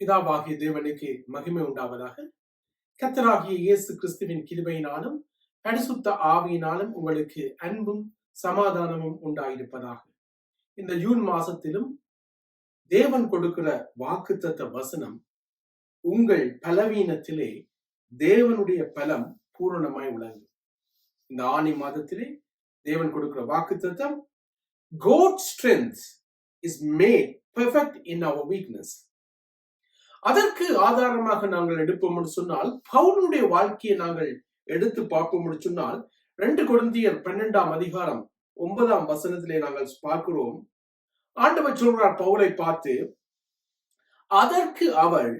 பிதாவாகிய தேவனுக்கு மகிமை உண்டாவதாக. கத்தராகிய இயேசு கிறிஸ்துவின் கிருபையினாலும் பரிசுத்த ஆவியினாலும் உங்களுக்கு அன்பும் சமாதானமும் உண்டாயிருப்பதாக. இந்த ஜூன் மாசத்திலும் தேவன் கொடுக்கிற வாக்குத்தத்த வசனம் உங்கள் பலவீனத்திலே தேவனுடைய பலம் பூரணமாய் விளங்கும் இந்த ஆணி மாதத்திலே தேவன் கொடுக்கிற வாக்குத்தத்தம் God strength is made perfect in our weakness அதற்கு ஆதாரமாக நாங்கள் எடுப்போம் சொன்னால் பவுனுடைய வாழ்க்கையை நாங்கள் எடுத்து பார்ப்போம் சொன்னால் ரெண்டு குழந்தையர் பன்னெண்டாம் அதிகாரம் ஒன்பதாம் வசனத்திலே நாங்கள் பார்க்கிறோம். ஆண்டவர் சொல்றார் பவுலை பார்த்து அதற்கு அவள்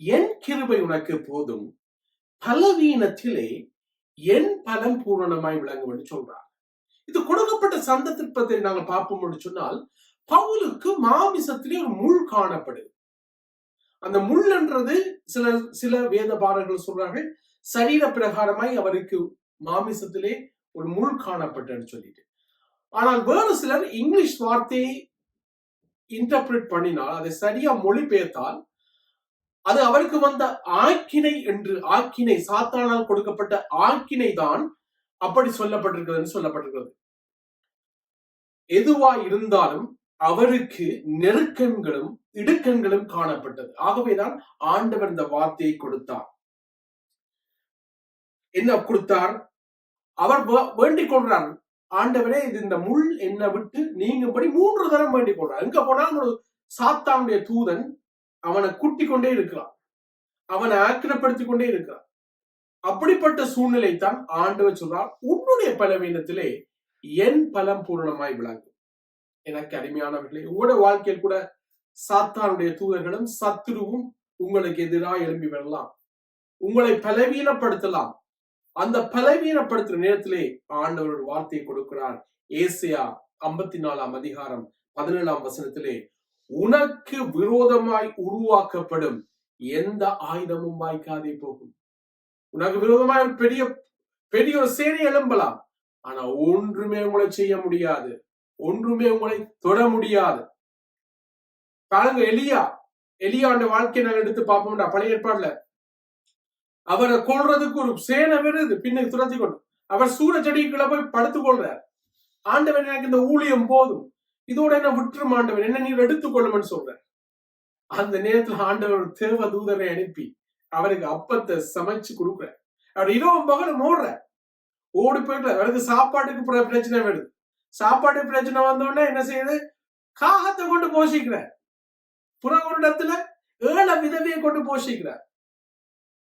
என் கிருபை உனக்கு போதும். பலவீனத்திலே என் பலம் பூரணமாய் விளங்கும் என்று சொல்றார். இது கொடுக்கப்பட்ட சந்த திருப்பத்தை நாங்கள் பார்ப்போம் என்று சொன்னால் பவுலுக்கு மாமிசத்திலே ஒரு முள் காணப்படுது அந்த முள் என்றது சில சில வேத பாடல்கள் சொல்றார்கள் சரீர பிரகாரமாய் அவருக்கு மாமிசத்திலே ஒரு முள் காணப்பட்டன்னு சொல்லிட்டு. ஆனால் வேறு சிலர் இங்கிலீஷ் வார்த்தையை இன்டர்பிரட் பண்ணினால் அதை சரியா மொழிபெயர்த்தால் அது அவருக்கு வந்த ஆக்கினை என்று ஆக்கினை சாத்தானால் கொடுக்கப்பட்ட ஆக்கினை தான் அப்படி சொல்லப்பட்டிருக்கிறது சொல்லப்பட்டிருக்கிறது. எதுவா இருந்தாலும் அவருக்கு நெருக்கங்களும் இடுக்கண்களும் காணப்பட்டது. ஆகவேதான் ஆண்டவர் இந்த வார்த்தையை கொடுத்தார். என்ன கொடுத்தார்? அவர் வேண்டிக் கொள்றார். ஆண்டவரே இது இந்த முள் என்ன விட்டு நீங்கும்படி மூன்று தரம் வேண்டிக் கொள்றார். எங்க போனாலும் ஒரு சாத்தானுடைய தூதன் அவனை கூட்டி கொண்டே இருக்கிறான். அவனை ஆக்கிரப்படுத்தி கொண்டே இருக்கிறான். அப்படிப்பட்ட சூழ்நிலை தான் ஆண்டவர் சொல்றார். உன்னுடைய பலவீனத்திலே என் பலம் பூரணமாய் விளங்கும். எனக்கு அருமையானவர்களே உங்களோட வாழ்க்கையில் கூட சாத்தானுடைய தூதர்களும் சத்துருவும் உங்களுக்கு எதிராக எழும்பி வரலாம் உங்களை பலவீனப்படுத்தலாம். அந்த பலவீனப்படுத்துற நேரத்திலே ஆண்டவர் ஒரு வார்த்தையை கொடுக்கிறார். ஏசியா ஐம்பத்தி நாலாம் அதிகாரம் பதினேழாம் வசனத்திலே உனக்கு விரோதமாய் உருவாக்கப்படும் எந்த ஆயுதமும் வாய்க்காதே போகும். உனக்கு விரோதமாய் ஒரு பெரிய பெரிய ஒரு சேனை எழும்பலாம். ஆனா ஒன்றுமே உங்களை செய்ய முடியாது. ஒன்றுமே உங்களை தொட முடியாது. பாருங்க எலியா எலியாண்ட வாழ்க்கையை நாங்கள் எடுத்து பார்ப்போம்டா பழைய ஏற்பாடுல. அவரை கொள்றதுக்கு ஒரு சேனை வருது பின்னுக்கு துரத்தி கொண்டு. அவர் சூர செடிக்குள்ள போய் படுத்து கொள்றார். ஆண்டவன் எனக்கு இந்த ஊழியம் போதும். இதோட என்ன விட்டுரும் ஆண்டவன் என்ன நீர் எடுத்துக்கொள்ளும்னு சொல்றார். அந்த நேரத்துல ஆண்டவர் தேவ தூதரை அனுப்பி அவருக்கு அப்பத்தை சமைச்சு கொடுக்குற அவர் இரவும் பகலும் ஓடுற ஓடி போயிட்டு அவருக்கு சாப்பாட்டுக்கு பிரச்சனை வருது சாப்பாட்டுக்கு பிரச்சனை வந்தோடனே என்ன செய்யுது? காகத்தை கொண்டு போஷிக்கிறார். புறகுருடத்துல ஏழ விதவியை கொண்டு போஷிக்கிறார்.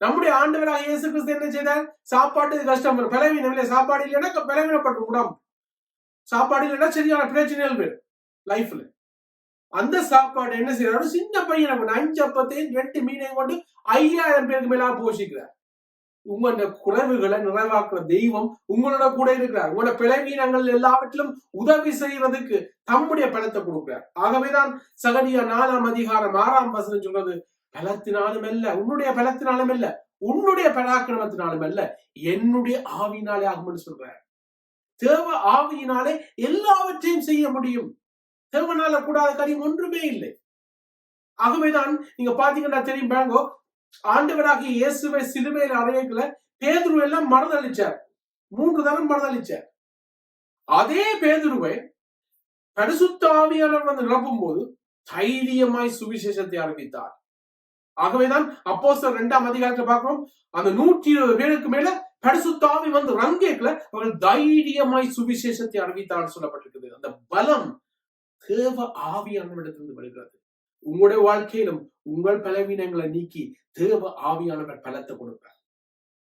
நம்முடைய ஆண்டவராக இயேசு கிறிஸ்து என்ன செய்தார்? சாப்பாட்டு கஷ்டம் வரும் பிளவினம் இல்லை சாப்பாடு இல்லைன்னா பிளவினப்பட்டு உடம்பு. சாப்பாடு இல்லைன்னா சரியான பிரச்சனைகள் வரும்? லைஃப்ல அந்த சாப்பாடு என்ன செய்யறாரு சின்ன பையன் கொண்டு அஞ்சு அப்பத்தையும் ரெண்டு மீனையும் கொண்டு ஐயாயிரம் பேருக்கு மேல போஷிக்கிறார். உங்களோட குறைவுகளை நிறைவாக்குற தெய்வம் உங்களோட கூட இருக்கிறார். உங்களோட பிளவீனங்கள் எல்லாவற்றிலும் உதவி செய்வதற்கு தம்முடைய பலத்தை கொடுக்கிறார். ஆகவேதான் சகடியா நாலாம் அதிகாரம் ஆறாம் வசனம் சொல்றது பலத்தினாலும் அல்ல உன்னுடைய பலத்தினாலும் அல்ல உன்னுடைய பராக்கிரமத்தினாலும் அல்ல என்னுடைய ஆவியினாலே ஆகும்னு சொல்றார். தேவ ஆவியினாலே எல்லாவற்றையும் செய்ய முடியும். தேவனால கூடாத காரியம் ஒன்றுமே இல்லை. ஆகவேதான் நீங்க பாத்தீங்கன்னா தெரியும் பாங்கோ ஆண்டவராக இயேசுவை சிலுவையில் அறையக்கல பேதுரு எல்லாம் மனதளிச்சார். மூன்று தரம் மனதளிச்சார். அதே பேதுருவை பரிசுத்த வந்து நிரப்பும் போது தைரியமாய் சுவிசேஷத்தை ஆரம்பித்தார். ஆகவேதான் அப்போ சார் இரண்டாம் அதிகாரத்தை பார்க்கிறோம். அந்த நூற்றி இருபது பேருக்கு மேல பரிசுத்தாவி வந்து ரங்கேக்கல அவர்கள் தைரியமாய் சுவிசேஷத்தை அறிவித்தார் சொல்லப்பட்டிருக்கிறது. அந்த பலம் தேவ ஆவியானவரிடத்திலிருந்து வருகிறது. உங்களுடைய வாழ்க்கையிலும் உங்கள் பலவீனங்களை நீக்கி தேவ ஆவியானவர் பலத்தை கொடுப்பார்.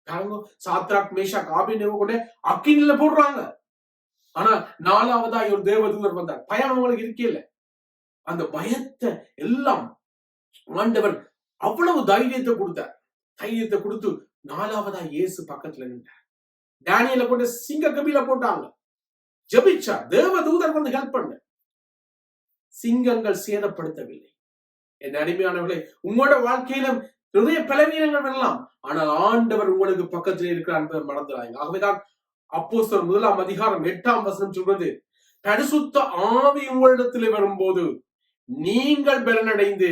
பாருங்க சாத்ராக் மேஷாக் ஆபினேவ கூட அக்கினில போடுறாங்க. ஆனா நாலாவதா ஒரு தேவதூதர் வந்தார். பயம் அவங்களுக்கு இருக்கே அந்த பயத்தை எல்லாம் ஆண்டவன் அவ்வளவு தைரியத்தை கொடுத்தார். தைரியத்தை கொடுத்து நாலாவதா இயேசு பக்கத்துல நின்றார். டேனியல கொண்டு சிங்க கபில போட்டாங்க. ஜபிச்சா தேவதூதர் வந்து ஹெல்ப் பண்ண சிங்கங்கள் சேதப்படுத்தவில்லை. என் அடிமையானவர்களே உங்களோட வாழ்க்கையிலும் நிறைய பலவீனங்கள் வரலாம். ஆனால் ஆண்டவர் உங்களுக்கு பக்கத்தில் இருக்கிறார் என்பதை மறந்துடாங்க ஆகவேதான் அப்போஸ்தலர் முதலாம் அதிகாரம் எட்டாம் வசனம் சொல்றது பரிசுத்த ஆவி உங்களிடத்தில் வரும்போது நீங்கள் பலனடைந்து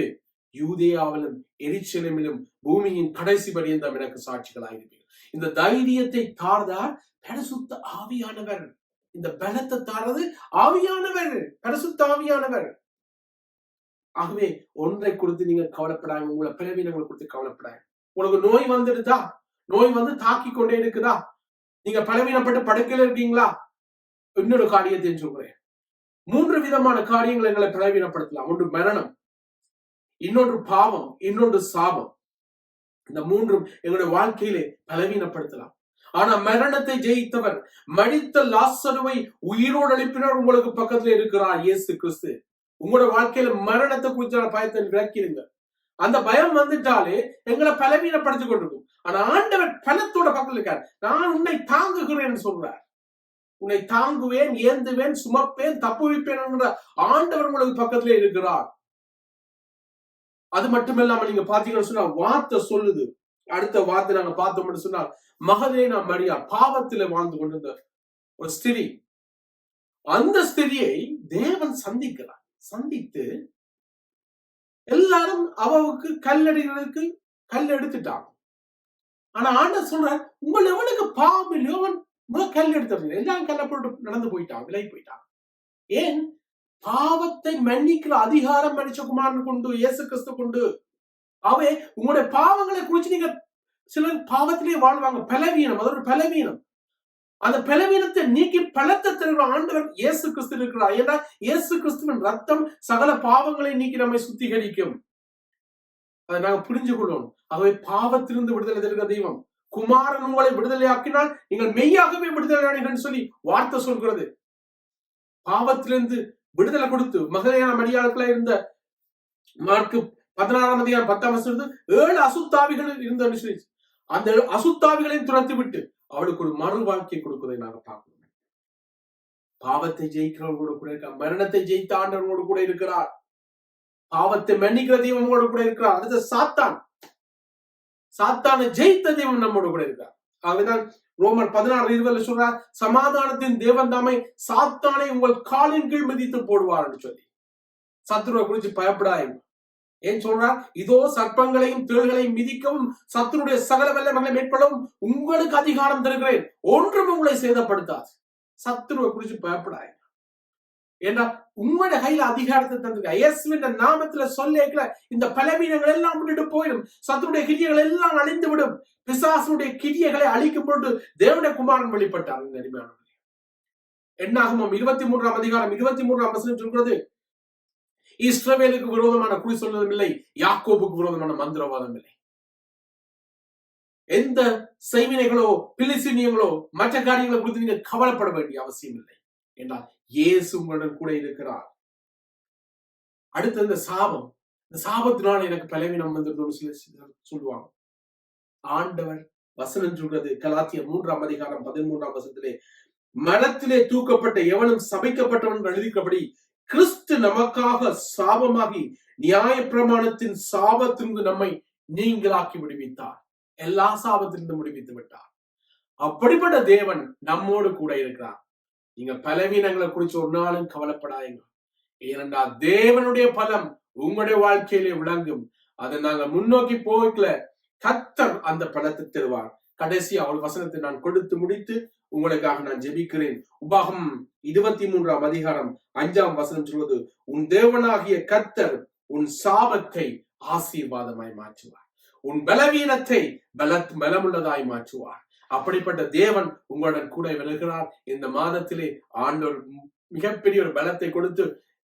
யூதேயாவிலும் எரிச்சலமிலும் பூமியின் கடைசி பரியந்தம் எனக்கு சாட்சிகளாயிருப்பீர்கள் இந்த தைரியத்தை தார்ந்தார் பரிசுத்த ஆவியானவர். இந்த பலத்தை தாரது ஆவியானவர் பரிசுத்த ஆவியானவர். ஆகவே ஒன்றை கொடுத்து நீங்க கவலைப்படாங்க உங்களை பிறவினங்களை கொடுத்து கவலைப்படாங்க உங்களுக்கு நோய் வந்துடுதா? நோய் வந்து தாக்கி கொண்டே இருக்குதா? நீங்க பலவீனப்பட்டு படுக்கையில இருக்கீங்களா? இன்னொரு காரியத்தை சொல்றேன். மூன்று விதமான காரியங்கள் எங்களை பலவீனப்படுத்தலாம். ஒன்று மரணம் இன்னொன்று பாவம் இன்னொன்று சாபம். இந்த மூன்றும் எங்களுடைய வாழ்க்கையிலே பலவீனப்படுத்தலாம். ஆனா மரணத்தை ஜெயித்தவர் மடித்த லாசருவை உயிரோடு எழுப்பினர் உங்களுக்கு பக்கத்துல இருக்கிறார். இயேசு கிறிஸ்து. உங்களோட வாழ்க்கையில மரணத்தை குறிச்சான பயத்தை விளக்கிடுங்க. அந்த பயம் வந்துட்டாலே எங்களை பலவீனப்படுத்தி கொண்டிருக்கும். ஆனா ஆண்டவர் பலத்தோட பக்கத்துல இருக்கார். நான் உன்னை தாங்குகிறேன் சொல்றார். உன்னை தாங்குவேன் ஏந்துவேன் சுமப்பேன் தப்புவிப்பேன் வைப்பேன் ஆண்டவர் உங்களுக்கு பக்கத்திலே இருக்கிறார். அது மட்டுமில்லாம நீங்க பாத்தீங்கன்னு சொன்னா வார்த்தை சொல்லுது. அடுத்த வார்த்தை நாங்க பார்த்தோம்னு சொன்னா நான் மரியா பாவத்துல வாழ்ந்து கொண்டிருந்த ஒரு ஸ்திரி. அந்த ஸ்திரியை தேவன் சந்திக்கிறார். சந்தித்து எல்லாரும் அவவுக்கு கல்லடிகளுக்கு கல் எடுத்துட்டான் ஆனா ஆண்ட சொல்ற உங்கள் எவனுக்கு பாவம் இல்லையோ அவன் முதல் கல் எடுத்துருங்க எல்லாம் கல்ல போட்டு நடந்து போயிட்டான் விலை போயிட்டான். ஏன்? பாவத்தை மன்னிக்கிற அதிகாரம் மனுஷகுமாரன் கொண்டு இயேசு கிறிஸ்து கொண்டு அவை உங்களுடைய பாவங்களை குறிச்சு நீங்க சிலர் பாவத்திலேயே வாழ்வாங்க. பலவீனம் அது ஒரு பலவீனம். அந்த பலவீனத்தை நீக்கி பலத்தை தருகிற ஆண்டவர் இயேசு கிறிஸ்து இருக்கிறார். ஏன்னா இயேசு கிறிஸ்துவின் ரத்தம் சகல பாவங்களை நீக்கி நம்மை சுத்திகரிக்கும். அதை நாங்க புரிஞ்சு கொள்வோம் ஆகவே பாவத்திலிருந்து விடுதலை தருகிற தெய்வம். குமாரன் உங்களை விடுதலையாக்கினால் நீங்கள் மெய்யாகவே விடுதலையானீர்கள் சொல்லி வார்த்தை சொல்கிறது. பாவத்திலிருந்து விடுதலை கொடுத்து மகளிரான மடியாளுக்குள்ள இருந்த மார்க்கு பதினாறாம் அதிகாரம் பத்தாம் வருஷம் ஏழு அசுத்தாவிகள் இருந்த அந்த அசுத்தாவிகளையும் துரத்தி விட்டு அவளுக்கு ஒரு மறு வாழ்க்கை கொடுப்பதை நாங்க பார்க்கணும். பாவத்தை ஜெயிக்கிறவங்களோட கூட இருக்க மரணத்தை ஜெயித்த ஆண்டவங்களோட கூட இருக்கிறார் பாவத்தை மன்னிக்கிற தெய்வங்களோட கூட இருக்கிறார் அடுத்த சாத்தான். சாத்தானை ஜெயித்த தெய்வம் நம்மோட கூட இருக்கிறார் ஆகவேதான் ரோமர் பதினாறு இருபதுல சொல்றார் சமாதானத்தின் தேவன் தாமை சாத்தானை உங்கள் காலின் கீழ் மிதித்து போடுவார்னு சொல்லி. சத்துருவை குறிச்சு பயப்படாயும் ஏன் சொல்றார் இதோ சர்ப்பங்களையும் தேள்களையும் மிதிக்கும் சத்துனுடைய சகல வல்லமைகளை மேற்கொள்ளவும் உங்களுக்கு அதிகாரம் தருகிறேன். ஒன்றும் உங்களை சேதப்படுத்தாது. சத்துருவை குறிச்சு பயப்படாய் ஏன்னா உங்களோட கையில அதிகாரத்தை தந்திருக்க இயேசுவின் நாமத்துல சொல்ல இந்த பலவீனங்கள் எல்லாம் விட்டுட்டு போயிடும். சத்துடைய கிரியைகள் எல்லாம் அழிந்து விடும் பிசாசனுடைய கிரியைகளை அழிக்கும் பொழுது தேவன குமாரன் வெளிப்பட்டார் இந்த என்னாகுமம் இருபத்தி மூன்றாம் அதிகாரம் இருபத்தி மூன்றாம் வசனம் சொல்கிறது இஸ்ரவேலுக்கு விரோதமான குறி சொல்வதும் இல்லை யாக்கோபுக்கு விரோதமான மந்திரவாதம் இல்லை. எந்த செய்வினைகளோ பிலிசினியங்களோ மற்ற காரியங்களை குறித்து நீங்க கவலைப்பட வேண்டிய அவசியம் இல்லை என்றால் இயேசு உங்களுடன் கூட இருக்கிறார். அடுத்து இந்த சாபம். இந்த சாபத்தினால் எனக்கு பலவீனம் வந்திருந்தோம் சொல்லுவாங்க. ஆண்டவர் வசனம் சொல்றது கலாத்திய மூன்றாம் அதிகாரம் பதிமூன்றாம் வசத்திலே மனத்திலே தூக்கப்பட்ட எவனும் சபைக்கப்பட்டவன் எழுதிக்கப்படி கிறிஸ்து நமக்காக சாபமாகி நியாய பிரமாணத்தின் சாபத்திலிருந்து நம்மை நீங்களாக்கி விடுவித்தார். எல்லா சாபத்திலிருந்து முடிவித்து விட்டார். அப்படிப்பட்ட தேவன் நம்மோடு கூட இருக்கிறார். நீங்க பலவீனங்களை குறிச்சு ஒரு நாளும் கவலைப்படாதீங்க. ஏனென்றா தேவனுடைய பலம் உங்களுடைய வாழ்க்கையிலே விளங்கும். அதை நாங்க முன்னோக்கி போகல. கத்தர் அந்த பலத்தை தருவார். கடைசி அவள் வசனத்தை நான் கொடுத்து முடித்து உங்களுக்காக நான் ஜெபிக்கிறேன். உபாகம் இருபத்தி மூன்றாம் அதிகாரம் அஞ்சாம் வசனம் சொல்வது உன் தேவனாகிய கத்தர் உன் சாபத்தை ஆசீர்வாதமாய் மாற்றுவார். உன் பலவீனத்தை பலத் பலமுள்ளதாய் மாற்றுவார். அப்படிப்பட்ட தேவன் உங்களுடன் கூட விலகிறார் இந்த மாதத்திலே ஆண்டவர் மிகப்பெரிய ஒரு பலத்தை கொடுத்து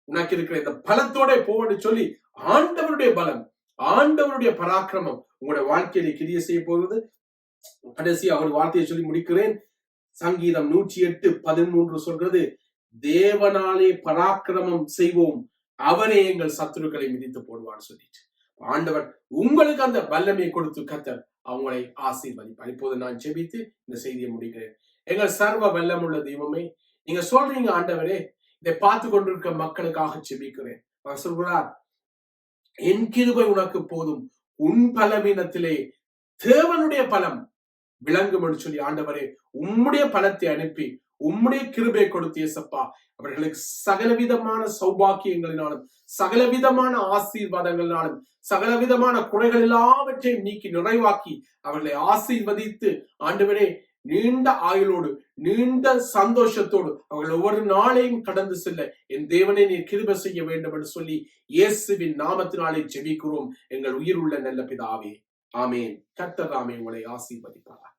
உனக்கு இருக்கிற இந்த பலத்தோட போவன்னு சொல்லி ஆண்டவருடைய பலம் ஆண்டவருடைய பராக்கிரமம் உங்களுடைய வாழ்க்கையில கிரிய செய்ய போகிறது கடைசி அவர் வார்த்தையை சொல்லி முடிக்கிறேன். சங்கீதம் நூற்றி எட்டு பதிமூன்று சொல்றது தேவனாலே பராக்கிரமம் செய்வோம். அவரே எங்கள் சத்துருக்களை மிதித்து போடுவான்னு சொல்லிட்டு. ஆண்டவர் உங்களுக்கு அந்த வல்லமை கொடுத்து கத்தர் அவங்களை ஆசீர்வதிப்பார். இப்போது நான் செபித்து இந்த செய்தியை முடிக்கிறேன். எங்கள் சர்வ வல்லமுள்ள தெய்வமே நீங்க சொல்றீங்க ஆண்டவரே இதை பார்த்து கொண்டிருக்க மக்களுக்காக செபிக்கிறேன் சொல்கிறார் என் கிருபை உனக்கு போதும். உன் பலவீனத்திலே தேவனுடைய பலம் விளங்கும் என்று சொல்லி ஆண்டவரே உம்முடைய பலத்தை அனுப்பி உம்முடைய கிருபை கொடுத்து இயேசப்பா அவர்களுக்கு சகலவிதமான சௌபாக்கியங்களினாலும் சகலவிதமான ஆசீர்வாதங்களினாலும் சகலவிதமான குறைகள் எல்லாவற்றையும் நீக்கி நிறைவாக்கி அவர்களை ஆசீர்வதித்து ஆண்டவரே நீண்ட ஆயுளோடு நீண்ட சந்தோஷத்தோடு அவர்கள் ஒவ்வொரு நாளையும் கடந்து செல்ல என் தேவனை நீர் கிருப செய்ய வேண்டும் என்று சொல்லி இயேசுவின் நாமத்தினாலே ஜெபிக்கிறோம். எங்கள் உயிர் உள்ள நல்ல பிதாவே. ஆமேன். கர்த்தர் ஆமே உங்களை ஆசீர்வதிப்பாரா